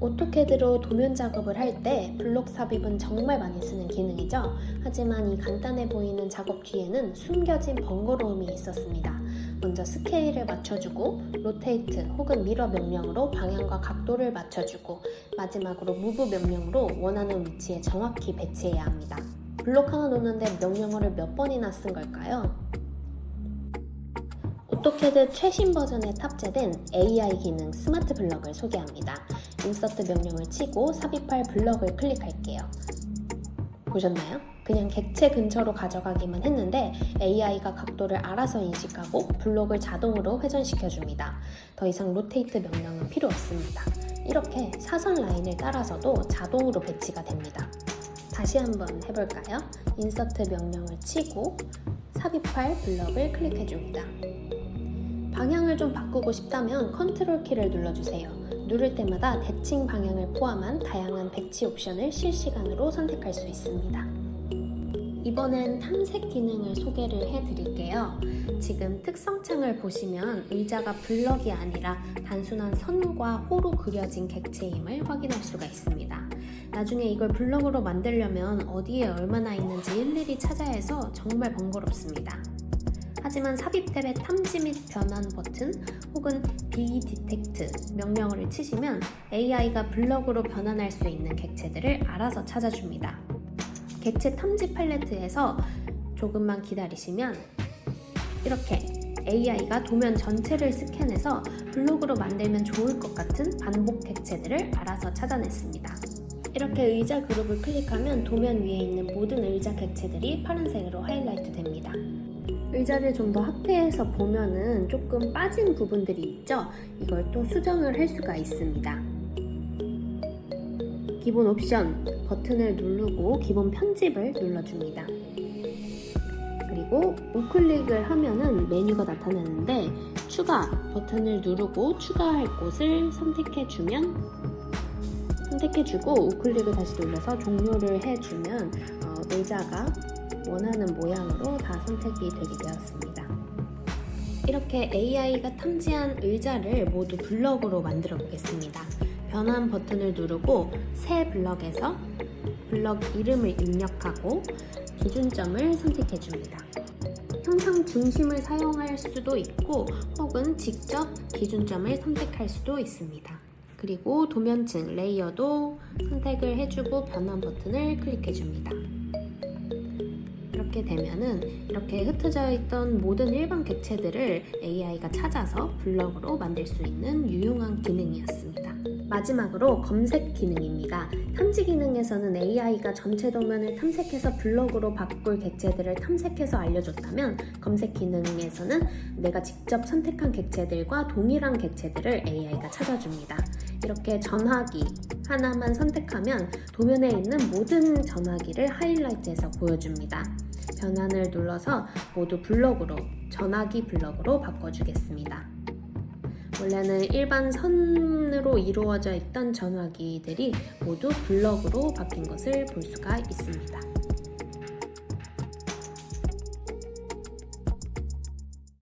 오토캐드로 도면 작업을 할 때 블록 삽입은 정말 많이 쓰는 기능이죠. 하지만 이 간단해 보이는 작업 뒤에는 숨겨진 번거로움이 있었습니다. 먼저 스케일을 맞춰주고 로테이트 혹은 미러 명령으로 방향과 각도를 맞춰주고 마지막으로 무브 명령으로 원하는 위치에 정확히 배치해야 합니다. 블록 하나 놓는데 명령어를 몇 번이나 쓴 걸까요? 오토캐드 최신 버전에 탑재된 AI 기능 스마트 블럭을 소개합니다. 인서트 명령을 치고 삽입할 블럭을 클릭할게요. 보셨나요? 그냥 객체 근처로 가져가기만 했는데 AI가 각도를 알아서 인식하고 블록을 자동으로 회전시켜 줍니다. 더 이상 로테이트 명령은 필요 없습니다. 이렇게 사선 라인을 따라서도 자동으로 배치가 됩니다. 다시 한번 해볼까요? 인서트 명령을 치고 삽입할 블럭을 클릭해 줍니다. 방향을 좀 바꾸고 싶다면 컨트롤 키를 눌러주세요. 누를 때마다 대칭 방향을 포함한 다양한 배치 옵션을 실시간으로 선택할 수 있습니다. 이번엔 탐색 기능을 소개를 해드릴게요. 지금 특성창을 보시면 의자가 블럭이 아니라 단순한 선과 호로 그려진 객체임을 확인할 수가 있습니다. 나중에 이걸 블럭으로 만들려면 어디에 얼마나 있는지 일일이 찾아야 해서 정말 번거롭습니다. 하지만 삽입 탭의 탐지 및 변환 버튼 혹은 B 디텍트 명령어를 치시면 AI가 블럭으로 변환할 수 있는 객체들을 알아서 찾아줍니다. 객체 탐지 팔레트에서 조금만 기다리시면 이렇게 AI가 도면 전체를 스캔해서 블록으로 만들면 좋을 것 같은 반복 객체들을 알아서 찾아냈습니다. 이렇게 의자 그룹을 클릭하면 도면 위에 있는 모든 의자 객체들이 파란색으로 하이라이트 됩니다. 의자를 좀더 확대해서 보면은 조금 빠진 부분들이 있죠? 이걸 또 수정을 할 수가 있습니다. 기본 옵션 버튼을 누르고 기본 편집을 눌러줍니다. 그리고 우클릭을 하면은 메뉴가 나타나는데 추가 버튼을 누르고 추가할 곳을 선택해 주면 선택해주고 우클릭을 다시 눌러서 종료를 해주면 어, 의자가 원하는 모양으로 다 선택이 되게 되었습니다. 이렇게 AI가 탐지한 의자를 모두 블럭으로 만들어 보겠습니다. 변환 버튼을 누르고 새 블럭에서 블럭 이름을 입력하고 기준점을 선택해 줍니다. 형상 중심을 사용할 수도 있고 혹은 직접 기준점을 선택할 수도 있습니다. 그리고 도면층 레이어도 선택을 해주고 변환 버튼을 클릭해 줍니다. 이렇게 되면은 이렇게 흩어져 있던 모든 일반 객체들을 AI가 찾아서 블럭으로 만들 수 있는 유용한 기능이었습니다. 마지막으로 검색 기능입니다. 탐지 기능에서는 AI가 전체 도면을 탐색해서 블럭으로 바꿀 객체들을 탐색해서 알려줬다면 검색 기능에서는 내가 직접 선택한 객체들과 동일한 객체들을 AI가 찾아줍니다. 이렇게 전화기 하나만 선택하면 도면에 있는 모든 전화기를 하이라이트해서 보여줍니다. 변환을 눌러서 모두 블럭으로 전화기 블럭으로 바꿔주겠습니다. 원래는 일반 선으로 이루어져 있던 전화기들이 모두 블럭으로 바뀐 것을 볼 수가 있습니다.